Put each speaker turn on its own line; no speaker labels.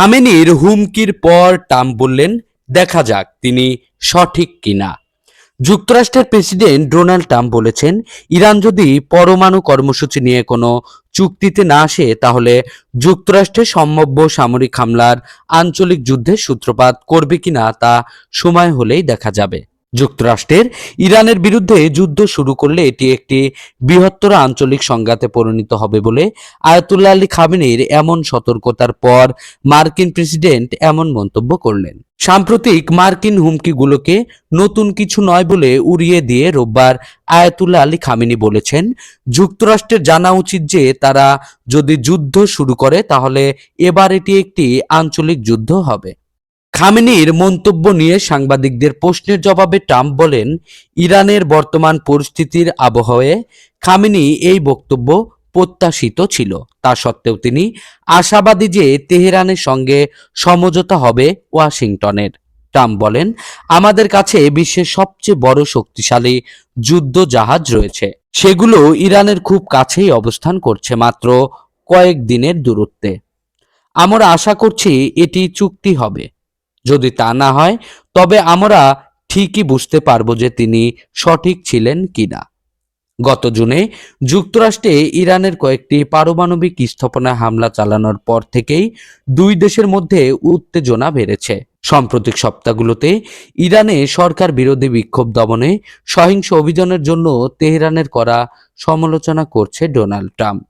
খামেনির হুমকির পর ট্রাম্প বললেন, দেখা যাক তিনি সঠিক কিনা। যুক্তরাষ্ট্রের প্রেসিডেন্ট ডোনাল্ড ট্রাম্প বলেছেন, ইরান যদি পরমাণু কর্মসূচি নিয়ে কোনো চুক্তিতে না আসে, তাহলে যুক্তরাষ্ট্রের সম্ভাব্য সামরিক হামলার আঞ্চলিক যুদ্ধের সূত্রপাত করবে কিনা তা সময় হলেই দেখা যাবে। যুক্তরাষ্ট্রের ইরানের বিরুদ্ধে যুদ্ধ শুরু করলে এটি একটি বৃহত্তর আঞ্চলিক সংঘাতে পরিণত হবে বলে আয়াতুল্লাহ আলী খামেনির এমন সতর্কতার পর মার্কিন প্রেসিডেন্ট এমন মন্তব্য করলেন। সাম্প্রতিক মার্কিন হুমকিগুলোকে নতুন কিছু নয় বলে উড়িয়ে দিয়ে রোববার আয়াতুল্লাহ আলী খামেনি বলেছেন, যুক্তরাষ্ট্রের জানা উচিত যে তারা যদি যুদ্ধ শুরু করে তাহলে এবার এটি একটি আঞ্চলিক যুদ্ধ হবে। খামেনির মন্তব্য নিয়ে সাংবাদিকদের প্রশ্নের জবাবে ট্রাম্প বলেন, ইরানের বর্তমান পরিস্থিতির আবহাওয়ায় খামেনি এই বক্তব্য প্রত্যাশিত ছিল। তা সত্ত্বেও তিনি আশাবাদী যে তেহরানের সঙ্গে সমঝোতা হবে ওয়াশিংটনের। ট্রাম্প বলেন, আমাদের কাছে বিশ্বের সবচেয়ে বড় শক্তিশালী যুদ্ধ জাহাজ রয়েছে। সেগুলো ইরানের খুব কাছেই অবস্থান করছে মাত্র কয়েক দিনের দূরত্বে। আমরা আশা করছি এটি চুক্তি হবে। যদি তা না হয়, তবে আমরা ঠিকই বুঝতে পারব যে তিনি সঠিক ছিলেন কিনা। গত জুনে যুক্তরাষ্ট্রে ইরানের কয়েকটি পারমাণবিক স্থাপনায় হামলা চালানোর পর থেকেই দুই দেশের মধ্যে উত্তেজনা বেড়েছে। সাম্প্রতিক সপ্তাহগুলোতে ইরানে সরকার বিরোধী বিক্ষোভ দমনে সহিংস অভিযানের জন্য তেহরানের করা সমালোচনা করছে ডোনাল্ড ট্রাম্প।